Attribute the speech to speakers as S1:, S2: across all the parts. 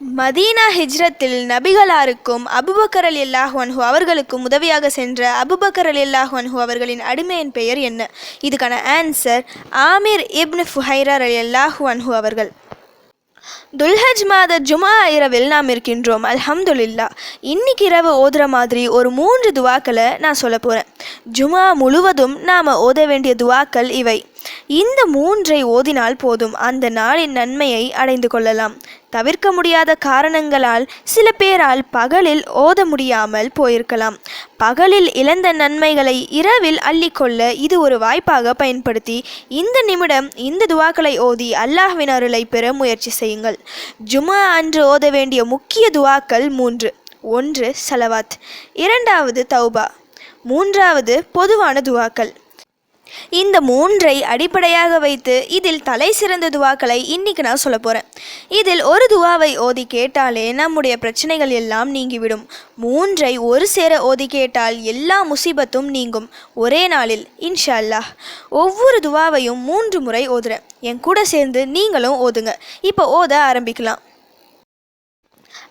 S1: Medina ஹிஜ்ரத்தில் நபிகளாருக்கும் Abu Bakr அலி அல்லாஹு அவர்களுக்கும் உதவியாக சென்ற அபுபக்கர் அலி அல்லாஹு அவர்களின் அடிமையின் பெயர் என்ன? இதுக்கான ஆன்சர் ஆமீர் இப்னு ஃபுஹைரர் அலி அல்லாஹு அவர்கள். துல்ஹஜ் மாத ஜுமா இரவில் நாம் இருக்கின்றோம். அல்ஹம்துலில்லா. இன்னைக்கு இரவு ஓதுற மாதிரி ஒரு மூன்று துவாக்களை நான் சொல்ல போகிறேன் ஜுமா முழுவதும் நாம் ஓத வேண்டிய துவாக்கள் இவை. இந்த மூன்றை ஓதினால் போதும். அந்த நாளின் நன்மையை அடைந்து கொள்ளலாம். தவிர்க்க முடியாத காரணங்களால் சில பேரால் பகலில் ஓத முடியாமல் போயிருக்கலாம். பகலில் இழந்த நன்மைகளை இரவில் அள்ளிக்கொள்ள இது ஒரு வாய்ப்பாக பயன்படுத்தி இந்த நிமிடம் இந்த துவாக்களை ஓதி அல்லாஹ்வின் அருளை பெற முயற்சி செய்யுங்கள். ஜுமா அன்று ஓத வேண்டிய முக்கிய துவாக்கள் மூன்று. ஒன்று சலவாத். இரண்டாவது தௌபா. மூன்றாவது பொதுவான துவாக்கள். இந்த மூன்றை அடிப்படையாக வைத்து இதில் தலை சிறந்த துவாக்களை இன்னைக்கு நான் சொல்ல போகிறேன் இதில் ஒரு துவாவை ஓதி கேட்டாலே நம்முடைய பிரச்சனைகள் எல்லாம் நீங்கிவிடும். மூன்றை ஒரு சேர ஓதி கேட்டால் எல்லா முசீபத்தும் நீங்கும். ஒரே நாளில் இன்ஷா அல்லாஹ் ஒவ்வொரு துவாவையும் மூன்று முறை ஓதுறேன். என் கூட சேர்ந்து நீங்களும் ஓதுங்க. இப்போ ஓத ஆரம்பிக்கலாம்.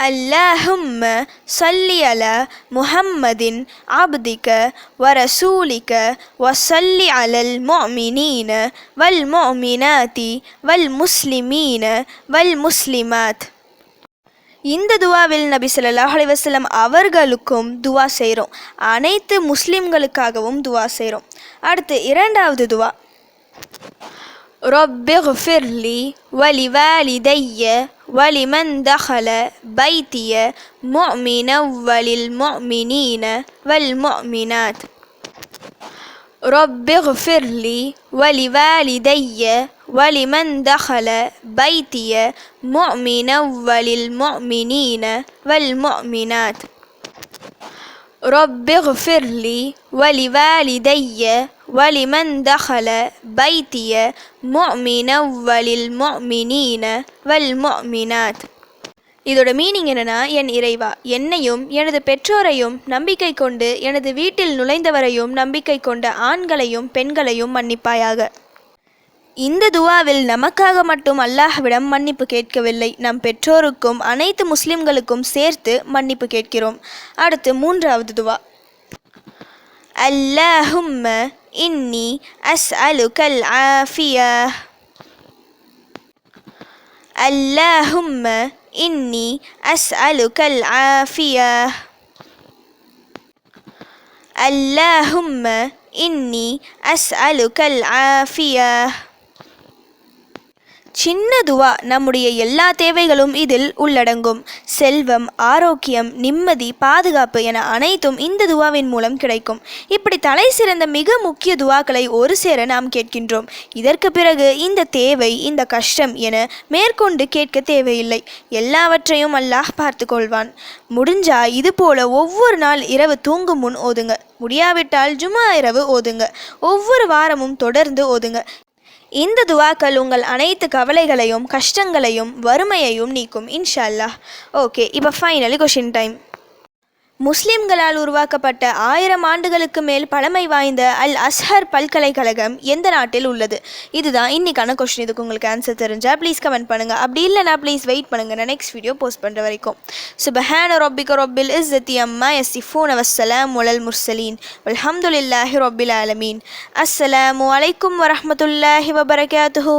S1: اللهم صل على محمد عبدك ورسولك وصل على المؤمنين والمؤمنات والمسلمين والمسلمات இந்த துவாவில் நபி ஸல்லல்லாஹு அலைஹி வஸல்லம் அவர்களுக்கும் துவா செய்கிறோம் அனைத்து முஸ்லிம்களுக்காகவும் துவா செய்கிறோம் அடுத்து இரண்டாவது துவா رب اغفر لي ولوالدي ولمن دخل بيتي مؤمنا وللمؤمنين والمؤمنات. رب اغفر لي ولوالدي ولمن دخل بيتي مؤمنا وللمؤمنين والمؤمنات. رب اغفر لي ولوالدي ولمن دخل بيتي مؤمنا وللمؤمنين والمؤمنات இதோட மீனிங் என்னன்னா என் இறைவா என்னையும் எனது பெற்றோரையும் நம்பிக்கை கொண்டு எனது வீட்டில் நுழைந்தவரையும் நம்பிக்கை கொண்ட ஆண்களையும் பெண்களையும் மன்னிப்பாயாக இந்த துவாவில் நமக்காக மட்டும் அல்லாஹ்விடம் மன்னிப்பு கேட்கவில்லை நம் பெற்றோருக்கும் அனைத்து முஸ்லிம்களுக்கும் சேர்த்து மன்னிப்பு கேட்கிறோம் அடுத்து மூன்றாவது துவா அல்லாஹும்ம إني أسألك العافية. اللهم إني أسألك العافية. اللهم إني أسألك العافية. சின்ன துவா நம்முடைய எல்லா தேவைகளும் இதில் உள்ளடங்கும். செல்வம் ஆரோக்கியம் நிம்மதி பாதுகாப்பு என அனைத்தும் இந்த துவாவின் மூலம் கிடைக்கும். இப்படி தலை சிறந்த மிக முக்கிய துவாக்களை ஒரு சேர நாம் கேட்கின்றோம். இதற்கு பிறகு இந்த தேவை இந்த கஷ்டம் என மேற்கொண்டு கேட்க தேவையில்லை. எல்லாவற்றையும் அல்லாஹ் பார்த்து கொள்வான். முடிஞ்சா இது போல ஒவ்வொரு நாள் இரவு தூங்கும் முன் ஓதுங்க. முடியாவிட்டால் ஜுமா இரவு ஓதுங்க. ஒவ்வொரு வாரமும் தொடர்ந்து ஓதுங்க. இந்த துவாக்கள் உங்கள் அனைத்து கவலைகளையும் கஷ்டங்களையும் வறுமையையும் நீக்கும் இன்ஷா அல்லாஹ். ஓகே இப்போ ஃபைனலி கொஷின் டைம் முஸ்லிம்களால் உருவாக்கப்பட்ட ஆயிரம் ஆண்டுகளுக்கு மேல் பழமை வாய்ந்த அல் அஸ்ஹர் பல்கலைக்கழகம் எந்த நாட்டில் உள்ளது? இதுதான் இன்னைக்கான கொஸ்டின் இதுக்கு உங்களுக்கு ஆன்சர் தெரிஞ்சா ப்ளீஸ் கமெண்ட் பண்ணுங்க. அப்படி இல்லைனா ப்ளீஸ் வெயிட் பண்ணுங்க நான் நெக்ஸ்ட் வீடியோ போஸ்ட் பண்ணுற வரைக்கும் சுபஹான ரொபிக ரொபில் இஸ்ஸத்தி அம்மா எஸ் இஃபூன் வஸ்ஸலாம் முலல் முர்சலீன் அல்ஹம்துலில்லாஹி ரொபில் ஆலமீன் அஸ்ஸலாமு அலைக்கும் வரமத்துல்லாஹி வபரகாத்துஹு